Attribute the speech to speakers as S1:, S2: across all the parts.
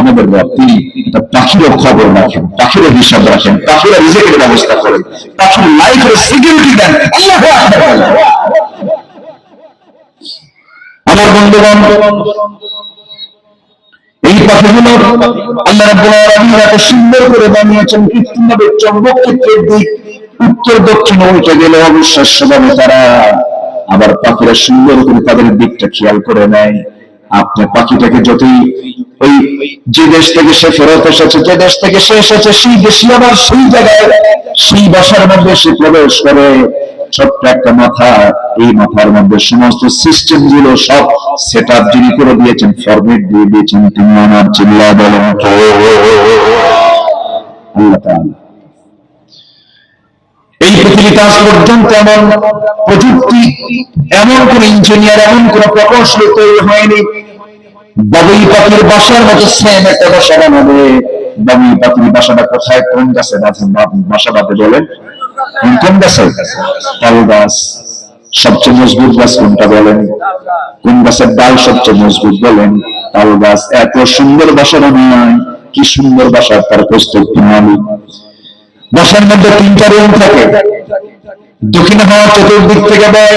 S1: আমাদের রব তিনি পাখিরও খবর রাখেন, পাখিরও হিসাব রাখেন, পাখিরা রিজেকের ব্যবস্থা করেন। পাখির লাইফের সিকিউরিটি দেন আমার বন্ধুগণ, এই পাখিগুলো আল্লাহ এত সুন্দর করে বানিয়েছেন কৃত্রিমভাবে চম্বক ক্ষেত্রের দিক, উত্তর, দক্ষিণ, উল্টে গেলে অবিশ্বাস্যভাবে তারা আবার পাখিরা সুন্দর করে তাদের দিকটা খেয়াল করে নেয়। আপনি পাখিটাকে যতই ওই যে দেশ থেকে সে ফেরত এসেছে, যে দেশ থেকে সে এসেছে, সেই আবার সেই জায়গায়, সেই বাসার মধ্যে সে প্রবেশ করে। ছোট্ট একটা মাথা, এই মাথার মধ্যে সমস্ত সিস্টেমগুলো সব সেট আপ যিনি করে দিয়েছেন দিয়ে দিয়েছেন, তিনি আমার চিল্লা বলেন। এই পৃথিবীতে আজ পর্যন্ত এমন প্রযুক্তি, এমন কোন ইঞ্জিনিয়ার এমন কোন প্রকৌশল তৈরি হয়নি বাবুই পাখির বাসার মতো সেম একটা বাসা বানাবে। বাবুই পাখির বাসাটা কোথায়? কোন গাছে বাসা বাঁধে বলেন। কোন গাছে? তাল গাছ। সবচেয়ে মজবুত গাছ কোনটা বলেন? কোন গাছের ডাল সবচেয়ে মজবুত বলেন? তাল গাছ। এত সুন্দর বাসা বানায়। কি সুন্দর বাসা, তার প্রস্তুত প্রণালী বাসার মধ্যে তিনটা রুম থাকে। দক্ষিণ হাওয়া চতুর্দিক থেকে দেয়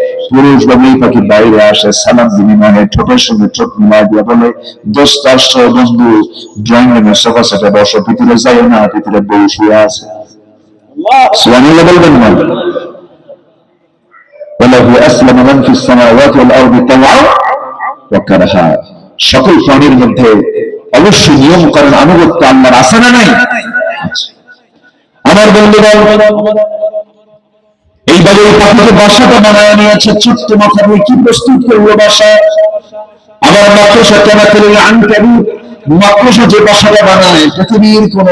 S1: পুরুষ বাবুই পাখি বাইরে আসে সালাম বিনিময়ে ঠোঁটের সঙ্গে ঠোঁট মিলাই দিয়ে বলে দোস্ত আসছো বন্ধু ড্রয়িং রুমে সোফা সেটে বসো ভিতরে যাই না ভিতরে বউ শুয়ে আছে সুবহানাল্লাহ বলবেন না وله أسلم من في السماوات والأرض طوعا وكرها সকল প্রাণীর মধ্যে অবশ্যই নিয়ম করেন আনুগত্য আল্লাহর আছে না নাই আমার বন্ধুগণ এইভাবে এই পাখিকে বাসাটা বানায় নিয়েছে, ছোট্ট মাথা দিয়ে কি প্রস্তুত করল বাসা? আবার মাকড়সা কেনা করে আনকাবি মাকড়সা যে বাসাটা বানায়, পৃথিবীর কোন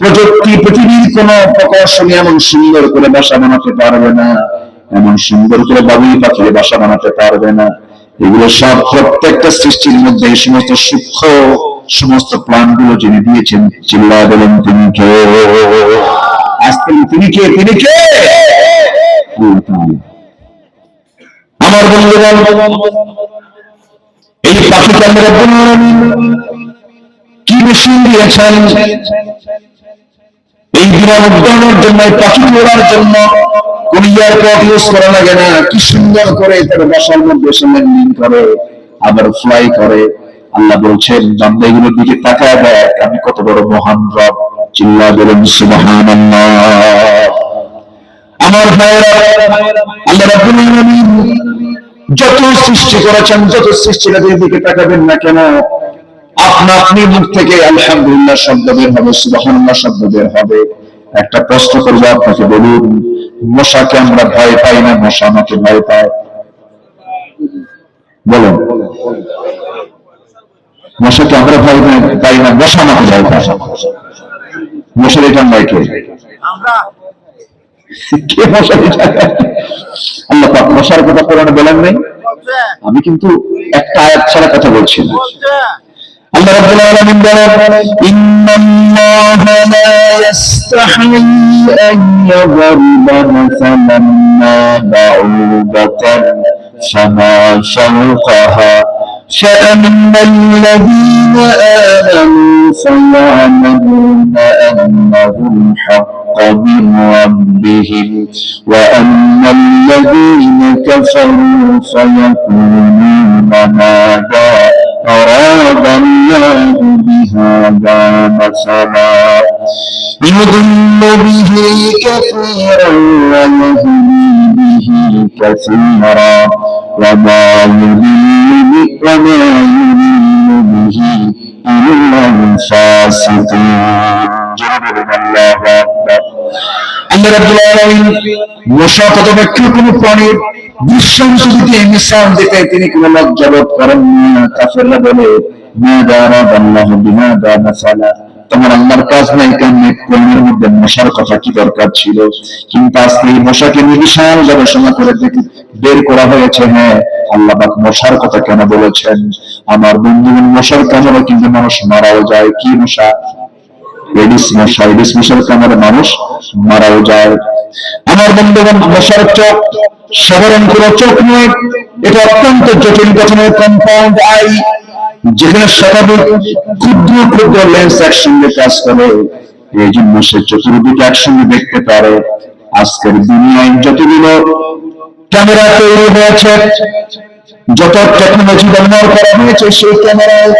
S1: প্রযুক্তি, পৃথিবীর কোন প্রকৌশলী এমন সুন্দর করে বাসা বানাতে পারবে না। এমন সুন্দর করে বাবুই পাখির বাসা বানাতে পারবে না। এগুলো সব প্রত্যেকটা সৃষ্টির মধ্যে এই সমস্ত সূক্ষ্ম, সমস্ত প্রাণগুলো যিনি দিয়েছেন, চিল্লায় বলেন, তিনি কে? আজকে তিনি কে? তিনি কে। আমার এই কি মেশিন দিয়েছেন? এই উদ্যানের জন্য পাখি জন্য ইউজ করা লাগে না? কি সুন্দর করে তার বাসার মধ্যে করে, আবার ফ্লাই করে। আল্লাহ বলছেন, বান্দা এগুলোর দিকে তাকায় দেয় আমি কত বড় মহান রব চিল্লা বলেন, সুবহানাল্লাহ। আমার যত সৃষ্টি করেছেন, যত সৃষ্টিরাদের দিকে তাকাবেন না কেন, আপনা আপনি মুখ থেকে আলহামদুলিল্লাহ শব্দ বের হবে, সুবহানাল্লাহ শব্দ বের হবে। একটা প্রশ্ন করব আপনাকে বলুন, মশাকে আমরা ভয় পাই না, মশা আমাকে ভয় পায়? বলুন। মশাকে আমরা ভয় পাই- না মশা আমাকে ভয় পায়। মশার এটা নয় কে? কে মশারি আল্লাহ পাক মশার কথা কোরআনে বলেন নাই? আমি কিন্তু একটা আয়াত ছাড়া কথা বলছি না। আল্লাহ রাব্বুল আলামিন বলেন ইন্নাল্লাহা লা ইস্তাহি আন ইয়াদরিবা মাসালান মা বাউদাতান ফামা ফাওকাহা فأما الذين آمنوا فيعلمون أنه الحق من ربهم وأما الذين كفروا فيقولون ماذا أراد الله بهذا مثلا يضل به كثيرا ويهدي كثيرا وما يضل به وما يضل به إلا الفاسقين جل الله أكبر আল্লাহ রাব্বুল আলামিন মশা ততবেক্ষণ কোন প্রাণীর দৃশ্যাংশ দিতে মিশাল দিতে তিনি কোন লজ্জা বোধ করেন না কাফেররা বলে মা দারা আল্লাহ বিহাদা মাসালা তোমার আল্লাহর কাজ নাই কেমনে? কোরআনের মধ্যে মশার কথা কি দরকার ছিল? কিন্তু আজকে এই মশাকে নিয়ে বিশাল গবেষণা করে দেখি, বের করা হয়েছে হ্যাঁ আল্লাহ পাক মশার কথা কেন বলেছেন? আমার বন্ধুগণ মশার কামড়ে কিন্তু মানুষ মারাও যায়। কি মশা? এডিস মশা। এডিস মশার কামড়ে মানুষ মারাও যায়। আমার বন্ধুগণ, মশার চোখ, সাধারণ কোনো চোখ নয়। এটা অত্যন্ত জটিল গঠনের কম্পাউন্ড আই যেখানে স্বাভাবিক ক্ষুদ্র ক্ষুদ্র লেন্স একসঙ্গে কাজ করে, এই জন্য সে চতুর্দিকে একসঙ্গে দেখতে পারে। আজকের দুনিয়ায় যতগুলো ক্যামেরা তৈরি হয়েছে, যত টেকনোলজি ব্যবহার করা হয়েছে, সেই ক্যামেরায়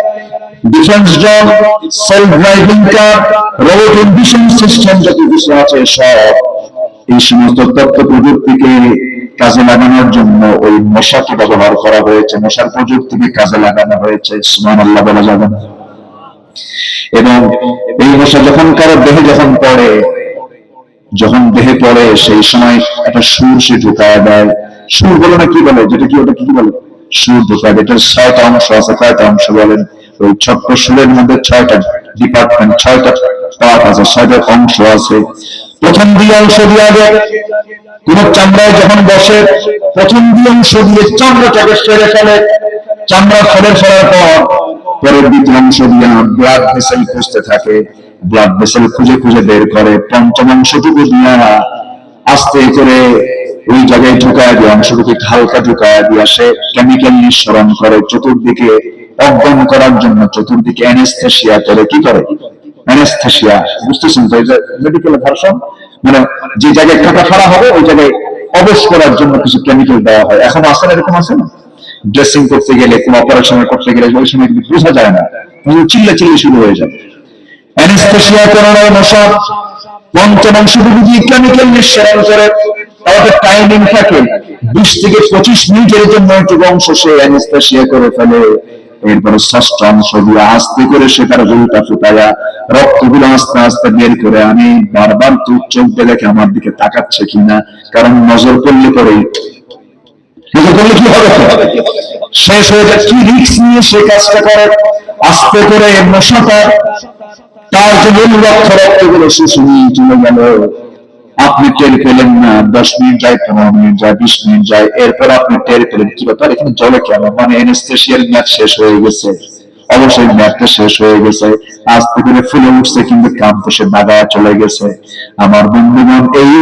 S1: defence drone self driving car robot vision system যত কিছু আছে সব এই সমস্ত তথ্য প্রযুক্তিকে কাজে লাগানোর জন্য ওই মশাকে ব্যবহার করা হয়েছে। মশার প্রযুক্তিকে কাজে লাগানো হয়েছে। সুমান আল্লাহ বলা যাবে না। এবং এই মশা যখন কারও দেহে যখন পড়ে, যখন দেহে পড়ে, সেই সময় একটা সুর সে ঢুকায় দেয় সুর বলে না কি বলে, যেটা কি ওটা কি বলে? সুর ঢুকায়। এটার ছয়টা অংশ আছে, কয়টা অংশ বলেন? ওই ছোট্ট সুরের মধ্যে ছয়টা ডিপার্টমেন্ট ছয়টা পার্ট আছে, ছয়টা অংশ আছে। প্রথম দুই অংশ দিয়ে আগে। কোন চামড়ায় যখন বসে, প্রথম দুই অংশ দিয়ে চামড়াটাকে সেরে ফেলে। চামড়া ফেলে ফেলার পর, পরের দ্বিতীয় অংশ দিয়ে ব্লাড ভেসেল খুঁজতে থাকে। ব্লাড ভেসেল খুঁজে খুঁজে বের করে, পঞ্চম অংশটুকু দিয়া আস্তে করে ওই জায়গায় ঢুকায় দিয়ে, অংশটুকু হালকা ঢুকায় দিয়ে সে কেমিক্যাল নিঃসরণ করে, চতুর্দিকে অজ্ঞান করার জন্য, চতুর্দিকে অ্যানেস্থেশিয়া করে। কি করে? অ্যানেস্থেশিয়া বুঝতেছেন তো? মেডিকেল ভার্সন মানে যে জায়গায় কাটা হবে, ওই জায়গায় অবশ করার জন্য কিছু কেমিক্যাল দেওয়া হয়। এখন আসলে এরকম আছে? না ড্রেসিং করতে গেলে, কোন অপারেশন করতে গেলে, ওই সময় বোঝা যায় না। চিল্লা চিল্লি শুরু হয়ে যাবে। অ্যানেস্থেশিয়া মশা, পঞ্চমাংশ যদি কেমিক্যাল নিঃসরণ করে টাইমিং থাকে। বিশ থেকে পঁচিশ মিনিটের জন্য একটু অংশ সে অ্যানেস্থেশিয়া করে ফেলে। এরপরে ষষ্ঠ আস্তে করে ফুটাইয়া রক্তগুলো আস্তে আস্তে বের করে আমি বারবার চোখ দেখে আমার দিকে তাকাচ্ছে কিনা, কারণ নজর পড়লে করলে কি শেষ হয়ে যায় রিক্স নিয়ে সে কাজটা করে? আস্তে করে মশাটা তার যে মূল লক্ষ্য চলে গেল। আপনি টের পেলেন দশ মিনিট যায়, পনেরো মিনিট যায়, বিশ মিনিট যায়, এরপর আপনি টের পেলেন কি ব্যাপার? এখানে জলে কেন? মানে এনেস্থেশিয়াল ম্যাচ শেষ হয়ে গেছে। অবশ্যই ম্যাচটা শেষ হয়ে গেছে। আস্তে করে ফুলে উঠছে, কিন্তু কাম তো সে নাগায় চলে গেছে। আমার বন্ধুগণ, এই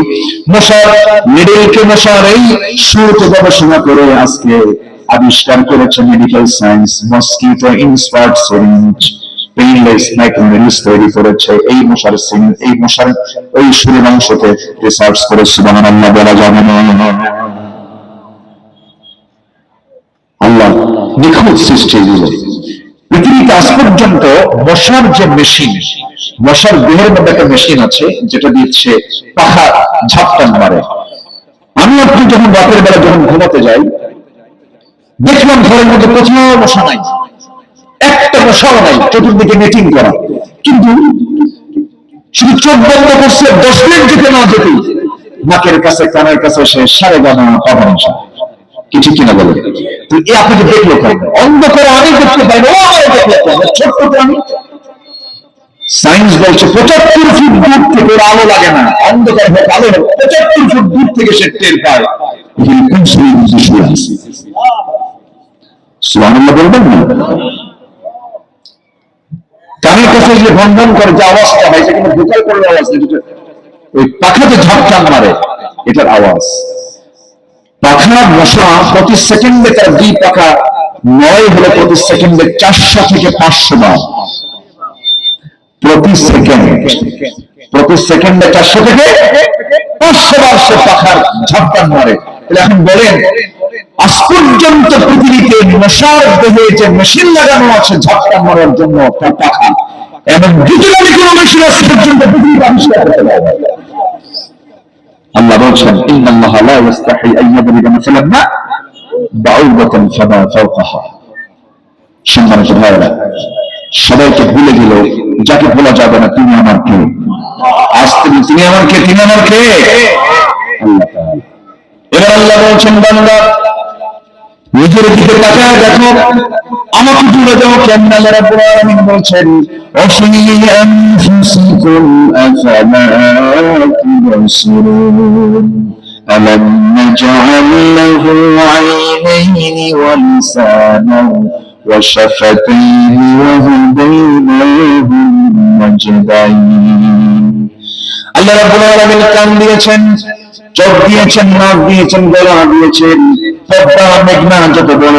S1: মশার নিডেলকে মশার এই সুরতে গবেষণা করে আজকে আবিষ্কার করেছে medical science mosquito inspired syringe করেছে এই মশার সিং এই মশার ওই অংশকে রিসার্চ করে বলা যাবে না আল্লাহ, নিখুঁত সৃষ্টি পৃথিবীতে আজ পর্যন্ত মশার যে মেশিন মশার দেহের মধ্যে একটা মেশিন আছে, যেটা দিচ্ছে পাখা ঝাপটান মারে। আমি আপনি যখন রাতের বেলা যখন ঘুমাতে যাই, দেখলাম ঘরের মধ্যে কোথাও মশা নাই। একটা মশাও নাই, চতুর্দিকে নেটিং করা। কিন্তু শুধু চোখ বন্ধ করছে, দশ মিনিট যেতে না যেতেই নাকের কাছে, কানের কাছে সে সাড়ে গানা পাবা মশা কিছু কিনা বলে আমি দেখতে পাই ছোট্ট প্রাণী। সায়েন্স বলছে, পঁচাত্তর ফুট দূর থেকে ওর আলো লাগে না, অন্ধকার হোক আলো হোক পঁচাত্তর ফুট দূর থেকে সে টের পায়। শুয়ে বলবেন না? কানের কাছে যে ভন করে যে আওয়াজটা হয় সেখানে ভোকাল করে আওয়াজ ওই পাখাতে ঝাপটান মারে, এটার আওয়াজ। পাখা মশা প্রতি সেকেন্ডে তার দুই পাখা নয় হলো প্রতি সেকেন্ডে চারশো থেকে পাঁচশো বার। প্রতি সেকেন্ড, প্রতি সেকেন্ডে চারশো থেকে পাঁচশো বার সে পাখার ঝাপটান মারে। এখন বলেন আজ পর্যন্ত পৃথিবীতে যে মেশিন লাগানো আছে ঝাপটান মারার জন্য এবং ডিজিটালি কোনো মেশিন আছে পর্যন্ত পৃথিবীতে আবিষ্কার করতে পারবে আল্লাহ বলছেন, ইন্নাল্লাহ লা মাসালান ফামা ফাওকাহা। সম্মানিত ভাইরা সবাইকে ভুলে গেল যাকে ভোলা যাবে না তুমি আমার কে? আজ তুমি আমার কে? তুমি আমার কে? আল্লাহ এবার আল্লাহ বলছেন, বান্দা নিজের দিকে তাকায় দেখো আমাকে জুড়ে যাও কেমন আল্লাহ রাব্বুল আলামিন বলছেন অফি আনফুসিকুম আফালা তুবসিরুন ألم نجعل له عينين ولسانا وشفتين وهديناه النجدين আল্লাহ রাব্বুল আলামিন কান দিয়েছেন, চোখ দিয়েছেন, নাক দিয়েছেন, গলা দিয়েছেন পদ্মা মেঘনা, যত বড়